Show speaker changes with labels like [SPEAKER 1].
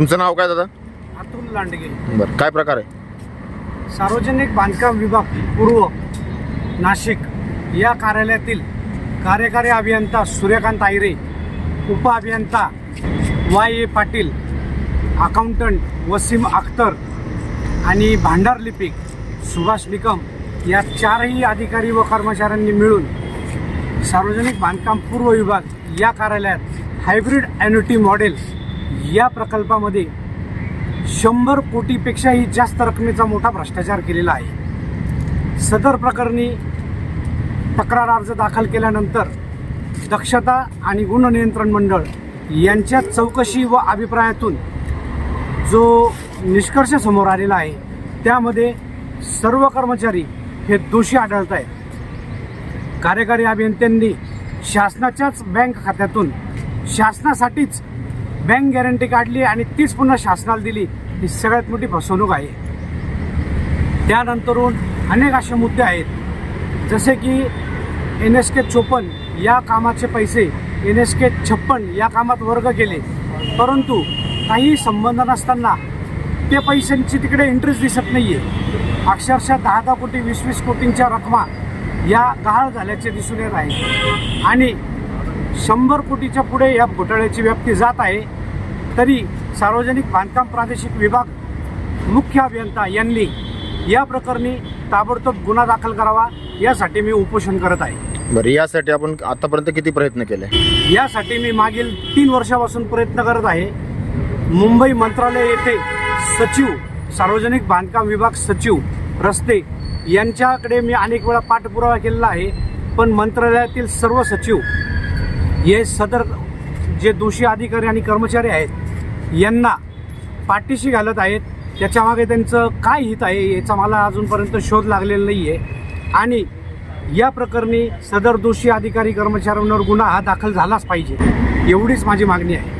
[SPEAKER 1] तुमचं नाव काय दादा?
[SPEAKER 2] अतुल लांडगे.
[SPEAKER 1] बरं काय प्रकार आहे?
[SPEAKER 2] सार्वजनिक बांधकाम विभाग पूर्व नाशिक. या कार्यालयातील कार्यकारी अभियंता सूर्यकांत आयरे उप अभियंता Y A Patil accountant Wasim Akhtar आणि भांडार लिपिक सुभाष निकम या चारही अधिकारी व कर्मचाऱ्यांनी मिळून सार्वजनिक बांधकाम पूर्व विभाग या कार्यालयात हायब्रिड ॲन्युटी मॉडेल या प्रकल्पामध्ये शंभर कोटीपेक्षाही जास्त रकमेचा मोठा भ्रष्टाचार केलेला आहे. सदर प्रकरणी तक्रार अर्ज दाखल केल्यानंतर दक्षता आणि गुण नियंत्रण मंडळ यांच्या चौकशी व अभिप्रायातून जो निष्कर्ष समोर आलेला आहे त्यामध्ये सर्व कर्मचारी हे दोषी आढळत आहेत. कार्यकारी अभियंत्यांनी शासनाच्याच बँक खात्यातून शासनासाठीच बँक गॅरंटी काढली आणि तीच पुन्हा शासनाला दिली. ही सगळ्यात मोठी फसवणूक आहे. त्यानंतरून अनेक असे मुद्दे आहेत. जसे की एन एस के चोपन्न या कामाचे पैसे एन एस के छप्पन या कामात वर्ग केले. परंतु काही संबंध नसताना ते पैशांची तिकडे इंटरेस्ट दिसत नाही आहे अक्षरशः दहा दहा कोटी वीस वीस कोटींच्या रकमा या गहाळ झाल्याचे दिसून येत आहे. आणि शंभर कोटीच्या पुढे या घोटाळ्याची व्याप्ती जात आहे. तरी सार्वजनिक बांधकाम प्रादेशिक विभाग मुख्य अभियंता यांनी या प्रकरणी ताबडतोब गुन्हा दाखल करावा यासाठी मी उपोषण करत आहे.
[SPEAKER 1] बरं यासाठी आपण आतापर्यंत किती प्रयत्न केले?
[SPEAKER 2] यासाठी मी मागील तीन वर्षापासून प्रयत्न करत आहे. मुंबई मंत्रालय येथे सचिव सार्वजनिक बांधकाम विभाग सचिव रस्ते यांच्याकडे मी अनेक वेळा पाठपुरावा केलेला आहे. पण मंत्रालयातील सर्व सचिव हे सदर जे दोषी अधिकारी आणि कर्मचारी आहेत यांना पाठीशी घालत आहेत. त्याच्यामागे त्यांचं काय हित आहे याचा मला अजूनपर्यंत शोध लागलेला नाही आहे आणि या प्रकरणी सदर दोषी अधिकारी कर्मचाऱ्यांवर गुन्हा हा दाखल झालाच पाहिजे एवढीच माझी मागणी आहे.